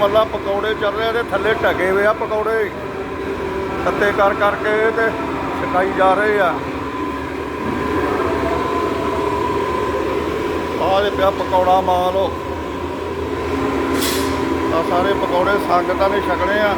ਮੱਲਾ ਪਕੌੜੇ ਚੱਲ ਰਹੇ ਤੇ ਥੱਲੇ ਢਕੇ ਹੋਏ ਆ ਪਕੌੜੇ। ਤੱਤੇ ਕਰ ਕਰਕੇ ਤੇ ਛਕਾਈ ਜਾ ਰਹੇ ਆ। ਆਹ ਪਿਆ ਪਕੌੜਾ ਮਾਲ ਆ ਸਾਰੇ ਪਕੌੜੇ ਸੰਗਤਾਂ ਨੇ ਛਕਣੇ ਆ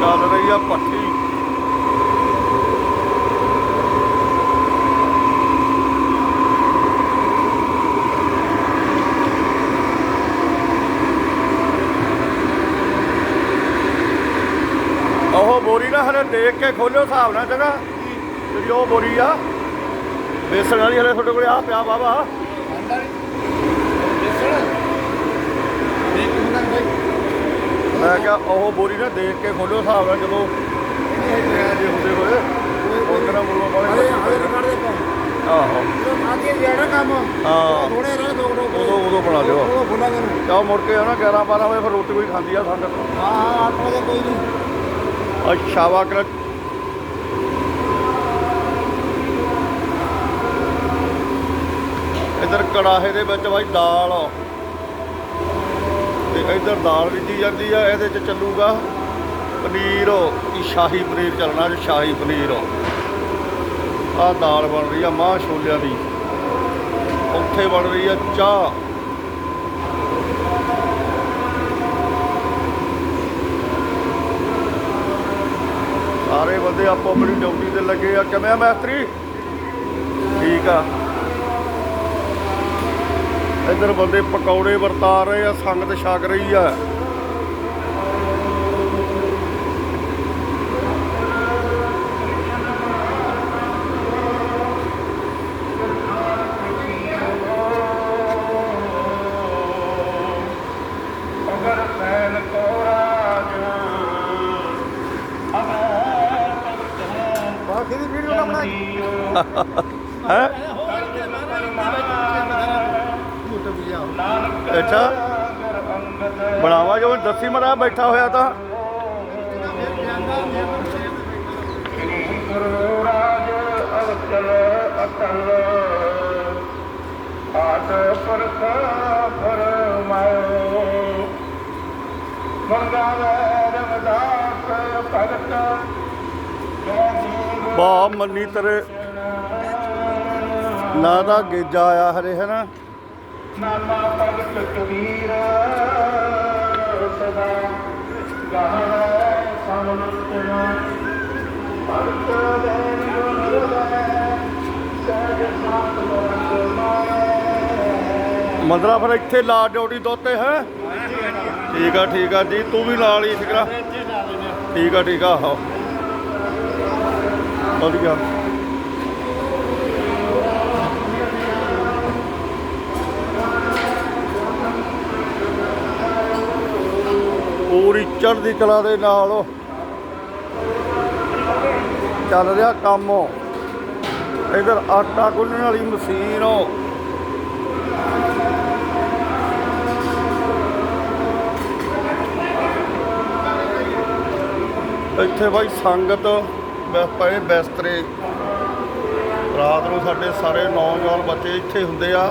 ਚੱਲ ਰਹੀ ਆ ਭੱਠੀ ਉਹ ਬੋਰੀ ਨਾ ਹਲੇ ਦੇਖ ਕੇ ਖੋਲਿਓ ਹਿਸਾਬ ਨਾਲ ਜਗਾ ਜਿਹੜੀ ਉਹ ਬੋਰੀ ਆ ਬੇਸਣ ਵਾਲੀ ਹਲੇ ਤੁਹਾਡੇ ਕੋਲੇ ਆ ਪਿਆ ਬਾਬਾ ਮੈਂ ਕਿਹਾ ਉਹ ਬੋਰੀ ਨਾ ਦੇਖ ਕੇ ਖੋਲਿਓ ਹਿਸਾਬ ਨਾਲ ਜਦੋਂ ਜੇ ਹੁੰਦੇ ਹੋਏ ਉਹ ਤਰ੍ਹਾਂ ਬੋਲੋ ਵਾਲੇ ਆਹੋ। ਹਾਂ। ਉਦੋਂ ਉਦੋਂ ਬਣਾ ਲਿਓ। ਚਾਹ ਮੁੜ ਕੇ ਨਾ 11 12 ਵਜੇ ਫਿਰ ਰੋਟੀ ਕੋਈ ਖਾਂਦੀ ਆ ਸੰਗਤ। ਅੱਛਾ ਵਾ ਕਰ ਇਧਰ ਕੜਾਹੇ ਦੇ ਵਿੱਚ ਬਾਈ ਦਾਲ ਆ। ਤੇ ਇਧਰ ਦਾਲ ਰਿੱਝੀ ਜਾਂਦੀ ਆ, ਇਹਦੇ ਚ ਚੱਲੂਗਾ ਪਨੀਰ, ਇਹ ਸ਼ਾਹੀ ਪਨੀਰ ਚੱਲਣਾ ਜੇ ਸ਼ਾਹੀ ਪਨੀਰ ਆ। ਦਾਲ ਬਣ ਰਹੀ ਆ ਮਾਂ ਛੋਲਿਆਂ ਦੀ। ਉੱਥੇ ਬਣ ਰਹੀ ਆ ਚਾਹ। ਸਾਰੇ ਬੰਦੇ ਆਪੋ ਆਪਣੀ ਡਿਊਟੀ ਤੇ ਲੱਗੇ ਆ। ਕਿਵੇਂ ਆ ਮੈਸਤਰੀ? ਠੀਕ ਆ। ਇੱਧਰ ਬੰਦੇ ਪਕੌੜੇ ਵਰਤਾ ਰਹੇ ਆ, ਸੰਗਤ ਛਕ ਰਹੀ ਆ। ਬਾਕੀ ਦੀ ਵੀਡੀਓ ਨਾ ਬਣਾਈ। ਹੈ? ਅੱਛਾ। ਬਣਾਵਾ ਜੋ ਦੱਸੀ ਮਰਾ ਬੈਠਾ ਹੋਇਆ ਤਾਂ। ਗੁਰੂ ਰਾਜ ਅਵਤਲ ਅਟਲ ਆਦ ਪਰਖ ਫਰਮਾਇਓ ਮੰਗਾ ਰਮਦਾਸ ਭਗਤ ਬਾ ਮੰਨੀ ਤਰੇ ਨਾ ਦਾ ਗੇਜਾ ਆਇਆ ਹਰੇ ਹੈ ਨਾ ਨਾਮਾ ਭਗਤ ਕਬੀਰ ਸਦਾ ਗਾਹੈ ਸਮਨੁਤਨਾ ਭਗਤ ਦੇਨ ਗੁਣ ਸਹਿਜ ਸਾਤ ਮਰਗ ਮਾਏ ਮੰਦਰਾ ਫਿਰ ਇੱਥੇ ਲਾ ਡਿਊਟੀ ਦੋਤੇ ਹੈ? ਠੀਕ ਆ ਠੀਕ ਆ ਜੀ, ਤੂੰ ਵੀ ਲਾ ਲਈ ਫਿਕਰਾ ਠੀਕ ਆ ਠੀਕ ਆ ਆਹੋ ਵਧੀਆ ਪੂਰੀ ਚੜ੍ਹਦੀ ਕਲਾ ਦੇ ਨਾਲ ਚੱਲ ਰਿਹਾ ਕੰਮ। ਇਧਰ ਆਟਾ ਗੁੰਨਣ ਵਾਲੀ ਮਸ਼ੀਨ। ਇੱਥੇ ਬਾਈ ਸੰਗਤ ਬੈ- ਪਏ ਬਿਸਤਰੇ ਰਾਤ ਨੂੰ ਸਾਡੇ ਸਾਰੇ ਨੌਜਵਾਨ ਬੱਚੇ ਇੱਥੇ ਹੁੰਦੇ ਆ